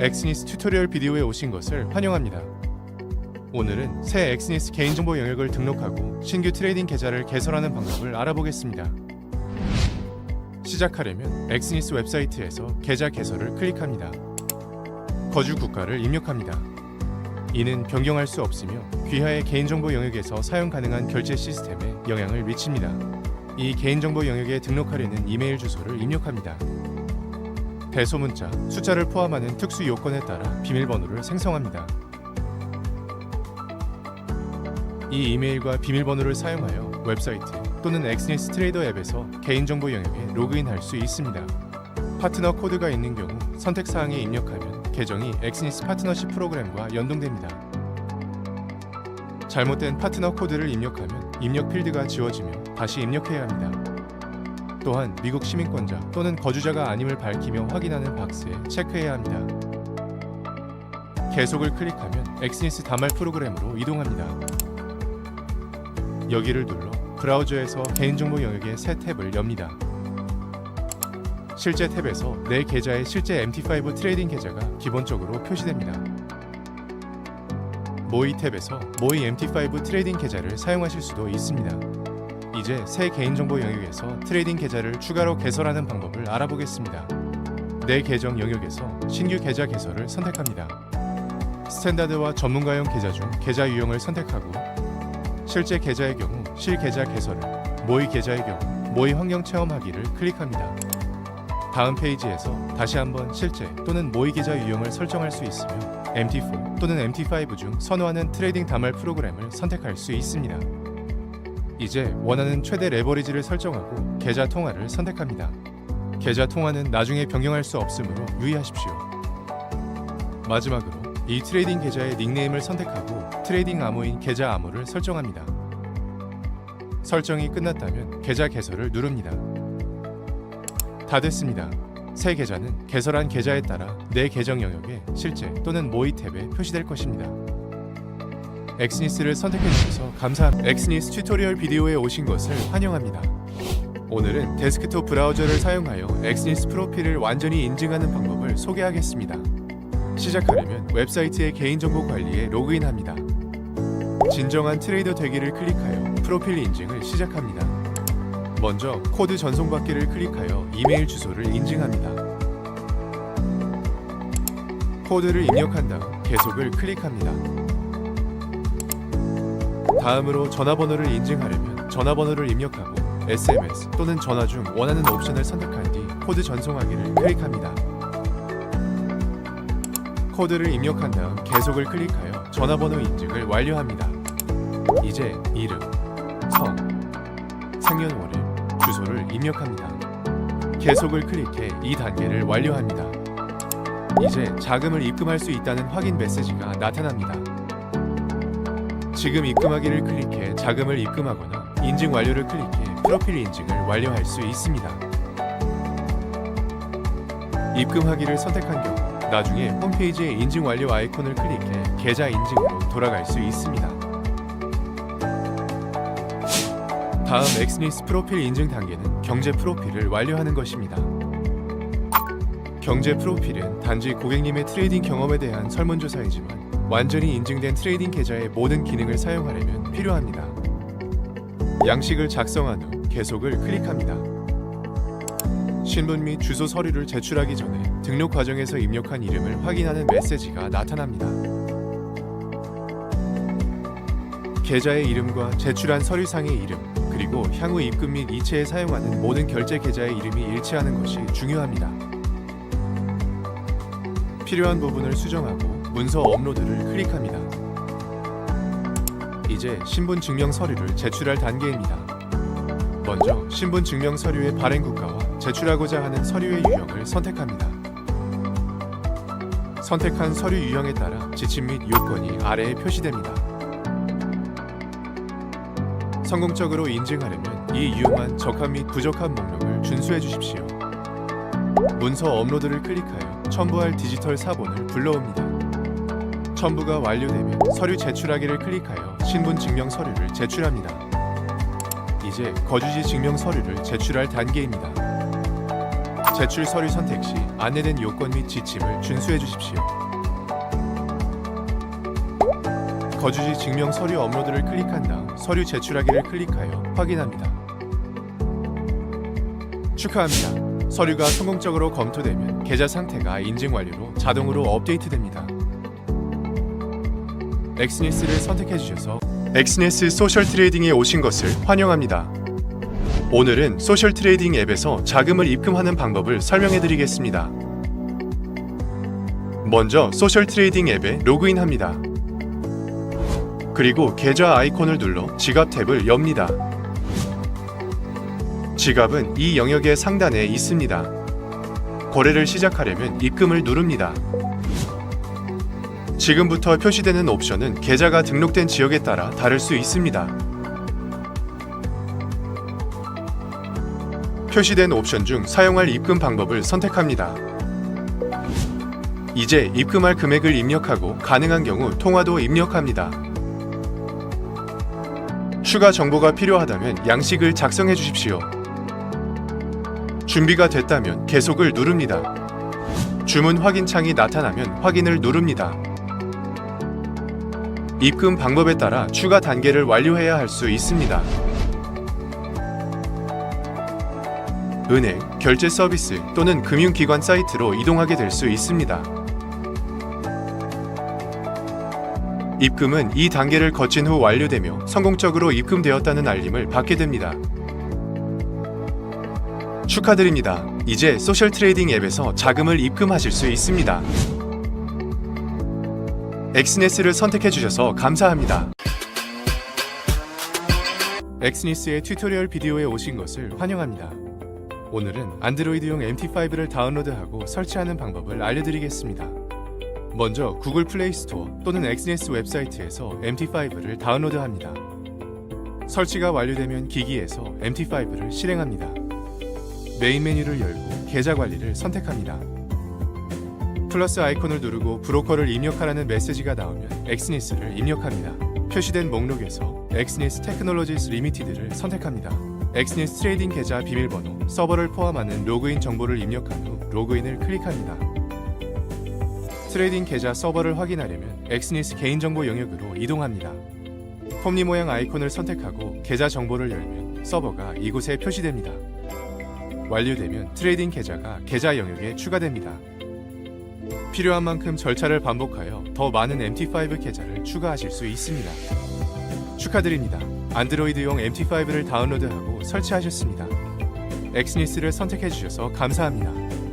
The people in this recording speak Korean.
엑스니스 튜토리얼 비디오에 오신 것을 환영합니다. 오늘은 새 엑스니스 개인정보 영역을 등록하고 신규 트레이딩 계좌를 개설하는 방법을 알아보겠습니다. 시작하려면 엑스니스 웹사이트에서 계좌 개설을 클릭합니다. 거주 국가를 입력합니다. 이는 변경할 수 없으며 귀하의 개인정보 영역에서 사용 가능한 결제 시스템에 영향을 미칩니다. 이 개인정보 영역에 등록하려는 이메일 주소를 입력합니다. 대소문자, 숫자를 포함하는 특수 요건에 따라 비밀번호를 생성합니다. 이 이메일과 비밀번호를 사용하여 웹사이트 또는 엑스니스 트레이더 앱에서 개인정보 영역에 로그인할 수 있습니다. 파트너 코드가 있는 경우 선택 사항에 입력하면 계정이 엑스니스 파트너십 프로그램과 연동됩니다. 잘못된 파트너 코드를 입력하면 입력 필드가 지워지며 다시 입력해야 합니다. 또한 미국 시민권자 또는 거주자가 아님을 밝히며 확인하는 박스에 체크해야 합니다. 계속을 클릭하면 엑스니스 다말 프로그램으로 이동합니다. 여기를 눌러 브라우저에서 개인정보 영역의 새 탭을 엽니다. 실제 탭에서 내 계좌의 실제 MT5 트레이딩 계좌가 기본적으로 표시됩니다. 모의 탭에서 모의 MT5 트레이딩 계좌를 사용하실 수도 있습니다. 이제 새 개인정보 영역에서 트레이딩 계좌를 추가로 개설하는 방법을 알아보겠습니다. 내 계정 영역에서 신규 계좌 개설을 선택합니다. 스탠다드와 전문가용 계좌 중 계좌 유형을 선택하고 실제 계좌의 경우 실계좌 개설을, 모의 계좌의 경우 모의 환경 체험하기를 클릭합니다. 다음 페이지에서 다시 한번 실제 또는 모의 계좌 유형을 설정할 수 있으며 MT4 또는 MT5 중 선호하는 트레이딩 다말 프로그램을 선택할 수 있습니다. 이제 원하는 최대 레버리지를 설정하고 계좌 통화를 선택합니다. 계좌 통화는 나중에 변경할 수 없으므로 유의하십시오. 마지막으로 이 트레이딩 계좌의 닉네임을 선택하고 트레이딩 암호인 계좌 암호를 설정합니다. 설정이 끝났다면 계좌 개설을 누릅니다. 다 됐습니다. 새 계좌는 개설한 계좌에 따라 내 계정 영역에 실제 또는 모의 탭에 표시될 것입니다. 엑스니스를 선택해 주셔서 감사합니다. 엑스니스 튜토리얼 비디오에 오신 것을 환영합니다. 오늘은 데스크톱 브라우저를 사용하여 엑스니스 프로필을 완전히 인증하는 방법을 소개하겠습니다. 시작하려면 웹사이트의 개인정보 관리에 로그인합니다. 진정한 트레이더 되기를 클릭하여 프로필 인증을 시작합니다. 먼저 코드 전송받기를 클릭하여 이메일 주소를 인증합니다. 코드를 입력한 다음 계속을 클릭합니다. 다음으로 전화번호를 인증하려면 전화번호를 입력하고 SMS 또는 전화 중 원하는 옵션을 선택한 뒤 코드 전송하기를 클릭합니다. 코드를 입력한 다음 계속을 클릭하여 전화번호 인증을 완료합니다. 이제 이름, 성, 생년월일, 주소를 입력합니다. 계속을 클릭해 이 단계를 완료합니다. 이제 자금을 입금할 수 있다는 확인 메시지가 나타납니다. 지금 입금하기를 클릭해 자금을 입금하거나 인증 완료를 클릭해 프로필 인증을 완료할 수 있습니다. 입금하기를 선택한 경우 나중에 홈페이지의 인증 완료 아이콘을 클릭해 계좌 인증으로 돌아갈 수 있습니다. 다음 엑스니스 프로필 인증 단계는 경제 프로필을 완료하는 것입니다. 경제 프로필은 단지 고객님의 트레이딩 경험에 대한 설문조사이지만 완전히 인증된 트레이딩 계좌의 모든 기능을 사용하려면 필요합니다. 양식을 작성한 후 계속을 클릭합니다. 신분 및 주소 서류를 제출하기 전에 등록 과정에서 입력한 이름을 확인하는 메시지가 나타납니다. 계좌의 이름과 제출한 서류상의 이름, 그리고 향후 입금 및 이체에 사용하는 모든 결제 계좌의 이름이 일치하는 것이 중요합니다. 필요한 부분을 수정하고 문서 업로드를 클릭합니다. 이제 신분 증명 서류를 제출할 단계입니다. 먼저 신분 증명 서류의 발행 국가와 제출하고자 하는 서류의 유형을 선택합니다. 선택한 서류 유형에 따라 지침 및 요건이 아래에 표시됩니다. 성공적으로 인증하려면 이 유용한 적합 및 부적합 목록을 준수해 주십시오. 문서 업로드를 클릭하여 첨부할 디지털 사본을 불러옵니다. 첨부가 완료되면 서류 제출하기를 클릭하여 신분 증명 서류를 제출합니다. 이제 거주지 증명 서류를 제출할 단계입니다. 제출 서류 선택 시 안내된 요건 및 지침을 준수해 주십시오. 거주지 증명 서류 업로드를 클릭한 다음 서류 제출하기를 클릭하여 확인합니다. 축하합니다. 서류가 성공적으로 검토되면 계좌 상태가 인증 완료로 자동으로 업데이트됩니다. 엑스니스를 선택해 주셔서 엑스니스 소셜 트레이딩에 오신 것을 환영합니다. 오늘은 소셜 트레이딩 앱에서 자금을 입금하는 방법을 설명해 드리겠습니다. 먼저 소셜 트레이딩 앱에 로그인합니다. 그리고 계좌 아이콘을 눌러 지갑 탭을 엽니다. 지갑은 이 영역의 상단에 있습니다. 거래를 시작하려면 입금을 누릅니다. 지금부터 표시되는 옵션은 계좌가 등록된 지역에 따라 다를 수 있습니다. 표시된 옵션 중 사용할 입금 방법을 선택합니다. 이제 입금할 금액을 입력하고 가능한 경우 통화도 입력합니다. 추가 정보가 필요하다면 양식을 작성해 주십시오. 준비가 됐다면 계속을 누릅니다. 주문 확인 창이 나타나면 확인을 누릅니다. 입금 방법에 따라 추가 단계를 완료해야 할 수 있습니다. 은행, 결제 서비스 또는 금융기관 사이트로 이동하게 될 수 있습니다. 입금은 이 단계를 거친 후 완료되며 성공적으로 입금되었다는 알림을 받게 됩니다. 축하드립니다. 이제 소셜 트레이딩 앱에서 자금을 입금하실 수 있습니다. 엑스니스를 선택해 주셔서 감사합니다. 엑스니스의 튜토리얼 비디오에 오신 것을 환영합니다. 오늘은 안드로이드용 MT5를 다운로드하고 설치하는 방법을 알려드리겠습니다. 먼저 구글 플레이 스토어 또는 엑스니스 웹사이트에서 MT5를 다운로드합니다. 설치가 완료되면 기기에서 MT5를 실행합니다. 메인 메뉴를 열고 계좌 관리를 선택합니다. 플러스 아이콘을 누르고 브로커를 입력하라는 메시지가 나오면 엑스니스를 입력합니다. 표시된 목록에서 엑스니스 테크놀로지스 리미티드를 선택합니다. 엑스니스 트레이딩 계좌 비밀번호, 서버를 포함하는 로그인 정보를 입력한 후 로그인을 클릭합니다. 트레이딩 계좌 서버를 확인하려면 엑스니스 개인정보 영역으로 이동합니다. 폼니 모양 아이콘을 선택하고 계좌 정보를 열면 서버가 이곳에 표시됩니다. 완료되면 트레이딩 계좌가 계좌 영역에 추가됩니다. 필요한 만큼 절차를 반복하여 더 많은 MT5 계좌를 추가하실 수 있습니다. 축하드립니다. 안드로이드용 MT5를 다운로드하고 설치하셨습니다. 엑스니스를 선택해 주셔서 감사합니다.